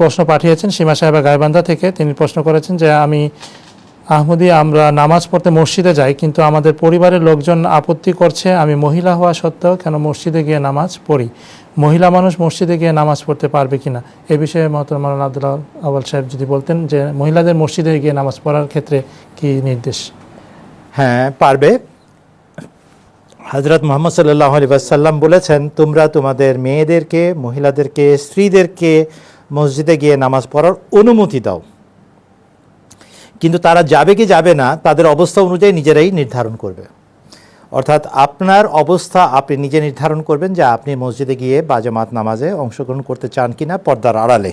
প্রশ্ন পাঠিয়েছেন সীমা সাহেবা গাইবান্ধা থেকে। তিনি প্রশ্ন করেছেন যে, আমি আহমদি, আমরা নামাজ পড়তে মসজিদে যাই, কিন্তু আমাদের পরিবারের লোকজন আপত্তি করছে, আমি মহিলা হওয়া সত্ত্বেও কেন মসজিদে গিয়ে নামাজ পড়ি? মহিলা মানুষ মসজিদে গিয়ে নামাজ পড়তে পারবে কিনা এ বিষয়ে মহতরম আব্দুল্লাহ আওয়াল সাহেব যদি বলতেন যে, মহিলাদের মসজিদে গিয়ে নামাজ পড়ার ক্ষেত্রে কি নির্দেশ? হ্যাঁ পারবে। হজরত মোহাম্মদ সাল্লাহ আলিবাসাল্লাম বলেছেন, তোমরা তোমাদের মেয়েদেরকে, মহিলাদেরকে, স্ত্রীদেরকে মসজিদে গিয়ে নামাজ পড়ার অনুমতি দাও। কিন্তু তারা যাবে কি যাবে না, তাদের অবস্থা অনুযায়ী নিজেরাই নির্ধারণ করবে। অর্থাৎ আপনার অবস্থা আপনি নিজে নির্ধারণ করবেন যে আপনি মসজিদে গিয়ে বাজামাত নামাজে অংশগ্রহণ করতে চান কি না পর্দার আড়ালে।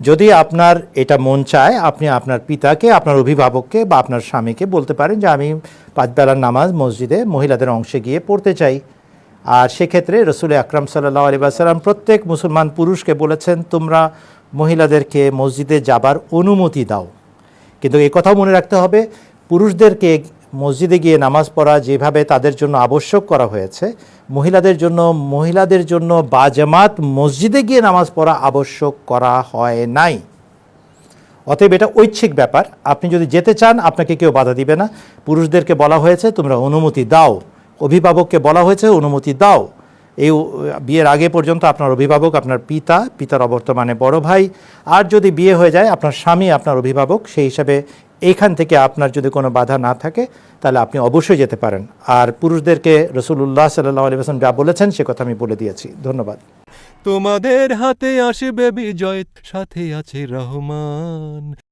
যদি আপনার এটা মন চায়, আপনি আপনার পিতাকে, আপনার অভিভাবককে বা আপনার স্বামীকে বলতে পারেন যে আমি পাঁচবেলার নামাজ মসজিদে মহিলাদের অংশে গিয়ে পড়তে চাই। আর সেক্ষেত্রে রসুল আকরাম সাল্লাহ আলী প্রত্যেক মুসলমান পুরুষকে বলেছেন, তোমরা মহিলাদেরকে মসজিদে যাবার অনুমতি দাও। কিন্তু এই কথাও মনে রাখতে হবে, পুরুষদেরকে মসজিদে গিয়ে নামাজ পড়া যেভাবে তাদের জন্য আবশ্যক করা হয়েছে, মহিলাদের জন্য মহিলাদের জন্য বাজামাত মসজিদে গিয়ে নামাজ পড়া আবশ্যক করা হয় নাই। অতএব এটা ঐচ্ছিক ব্যাপার। আপনি যদি যেতে চান, আপনাকে কেউ বাধা দিবে না। পুরুষদেরকে বলা হয়েছে, তোমরা অনুমতি দাও। অভিভাবককে বলা হয়েছে, অনুমতি দাও। এই বিয়ের আগে পর্যন্ত আপনার অভিভাবক, আপনার পিতা, পিতার অবর্তমানে বড় ভাই, আর যদি বিয়ে হয়ে যায়, আপনার স্বামী, আপনার অভিভাবক, সেই হিসাবে এইখান থেকে আপনার যদি কোনো বাধা না থাকে, তাহলে আপনি অবশ্যই যেতে পারেন। আর পুরুষদেরকে রসুল্লাহ সাল্লাহ আলী হাসান যা বলেছেন, সে কথা আমি বলে দিয়েছি। ধন্যবাদ। তোমাদের হাতে আসবে বিজয়, সাথে আছে রহমান।